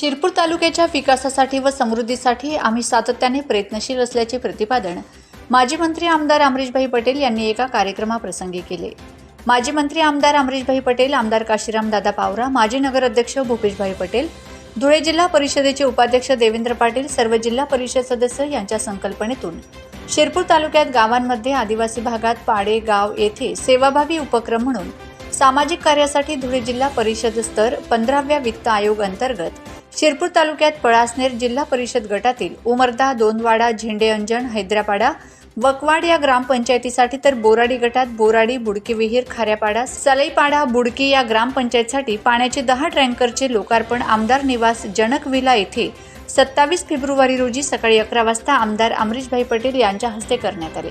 शिरपूर तालुक्याच्या विकासासाठी व समृद्धीसाठी आम्ही सातत्याने प्रयत्नशील असल्याचे प्रतिपादन माजी मंत्री आमदार अमरीशभाई पटेल यांनी एका कार्यक्रमाप्रसंगी केले. माजी मंत्री आमदार अमरीशभाई पटेल आमदार काशीराम दादा पावरा माजी नगराध्यक्ष भूपेशभाई पटेल धुळे जिल्हा परिषदेचे उपाध्यक्ष देवेंद्र पाटील सर्व जिल्हा परिषद सदस्य यांच्या संकल्पनेतून शिरपूर तालुक्यात गावांमध्ये आदिवासी भागात पाडे गाव येथे सेवाभावी उपक्रम म्हणून सामाजिक कार्यासाठी धुळे जिल्हा परिषद स्तर पंधराव्या वित्त आयोग अंतर्गत शिरपूर तालुक्यात पळासनेर जिल्हा परिषद गटातील उमरदा दोनवाडा झेंडे अंजन हैदरापाडा वकवाड या ग्रामपंचायतीसाठी तर बोराडी गटात बोराडी बुडकी विहीर खाऱ्यापाडा सलईपाडा बुडकी या ग्रामपंचायतीसाठी पाण्याचे दहा टँकरचे लोकार्पण आमदार निवास जनक विला येथे सत्तावीस फेब्रुवारी रोजी सकाळी अकरा वाजता आमदार अमरीशभाई पटेल यांच्या हस्ते करण्यात आले.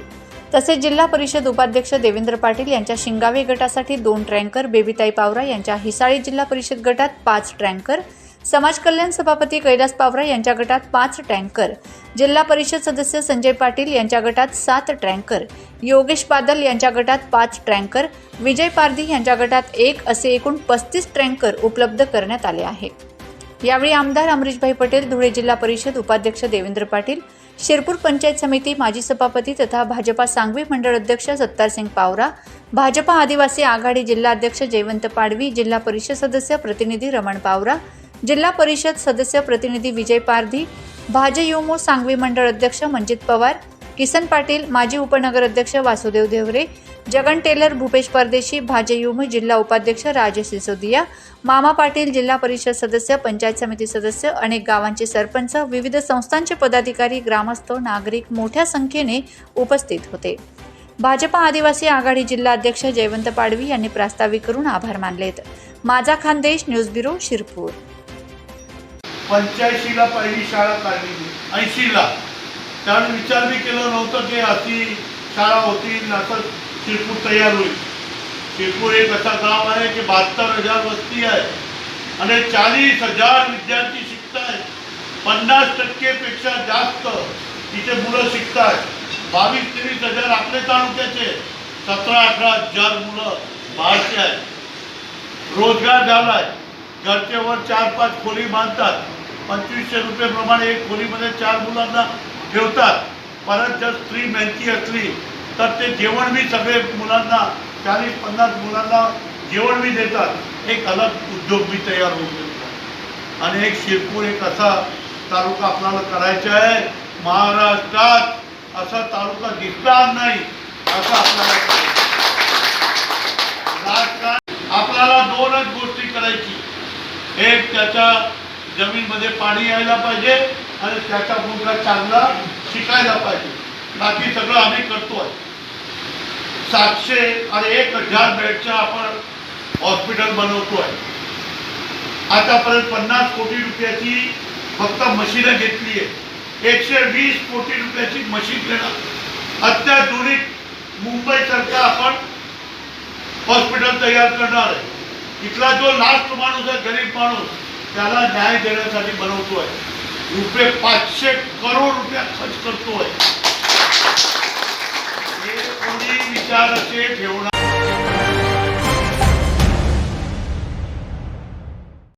तसेच जिल्हा परिषद उपाध्यक्ष देवेंद्र पाटील यांच्या शिंगावे गटासाठी दोन ट्रँकर बेबीताई पावरा यांच्या हिसाळी जिल्हा परिषद गटात पाच ट्रँकर समाज कल्याण सभापती कैलास पावरा यांच्या गटात पाच टँकर. जिल्हा परिषद सदस्य संजय पाटील यांच्या गटात सात ट्रँकर योगेश बादल यांच्या गटात पाच ट्रँकर विजय पारधी यांच्या गटात एक असे एकूण पस्तीस ट्रँकर उपलब्ध करण्यात आले आहे. यावेळी आमदार अमरीशभाई पटेल धुळे जिल्हा परिषद उपाध्यक्ष देवेंद्र पाटील शिरपूर पंचायत समिती माजी सभापती तथा भाजपा सांगवी मंडळ अध्यक्ष सत्तारसिंग पावरा भाजपा आदिवासी आघाडी जिल्हाध्यक्ष जयवंत पाडवी जिल्हा परिषद सदस्य प्रतिनिधी रमण पावरा जिल्हा परिषद सदस्य प्रतिनिधी विजय पारधी भाजयुमो सांगवी मंडळ अध्यक्ष मंजित पवार किसन पाटील माजी उपनगर अध्यक्ष वासुदेव देवरे जगन टेलर भूपेश परदेशी भाजयुमो जिल्हा उपाध्यक्ष राजेश सिसोदिया मामा पाटील जिल्हा परिषद सदस्य पंचायत समिती सदस्य अनेक गावांचे सरपंच विविध संस्थांचे पदाधिकारी ग्रामस्थ नागरिक मोठ्या संख्येने उपस्थित होते. भाजपा आदिवासी आघाडी जिल्हा अध्यक्ष जयवंत पाडवी यांनी प्रास्ताविक करून आभार मानलेत. माझा खानदेश न्यूज ब्युरो शिरपूर. पंच्याऐंशीला पहिली शाळा काढली ऐंशीला. त्यावेळी विचार मी केलं नव्हतं की अशी शाळा होतील असं शिरपूर तयार होईल. शिरपूर एक असा गाव आहे की बहात्तर हजार वस्ती आहे. आणि चाळीस हजार विद्यार्थी शिकत आहेत पन्नास टक्केपेक्षा जास्त तिथे मुलं शिकत आहेत बावीस तेवीस हजार आपल्या तालुक्याचे. सतरा अठरा हजार मुलं बाहेरचे आहेत. रोजगार झालाय. घरचे वर चार पाच खोली बांधतात. पंचवीसशे रुपये प्रमाणे एक खोलीमध्ये चार मुलांना ठेवतात. परत जर स्त्री मेहनती असली तर ते जेवण बी सगळे मुलांना चाळीस पन्नास मुलांना जेवण बी देतात. एक अलग उद्योग बी तयार होऊ शकतो आणि एक शिरपूर एक असा तालुका आपल्याला करायचा आहे. महाराष्ट्रात असा तालुका दिसणार नाही असं आपल्याला आपल्याला दोनच गोष्टी करायची. एक त्याच्या जमीनमध्ये पाणी यायला पाहिजे आणि त्याचा मुलगा चांगला शिकायला पाहिजे. बाकी सगळं आम्ही करतोय. सातशे आणि एक हजार बेडचं आपण हॉस्पिटल बनवतोय. आतापर्यंत पन्नास कोटी रुपयाची फक्त मशीनं घेतली आहे. एकशे वीस कोटी रुपयाची मशीन घेणार. अत्याधुनिक मुंबईसारखा आपण हॉस्पिटल तयार करणार आहे. इथला जो लास्ट माणूस आहे गरीब माणूस त्याला न्याय देण्यासाठी बनवतोय. रुपये पाचशे करोड रुपया खर्च करतोय. हे कोणी विचार असे ठेवणार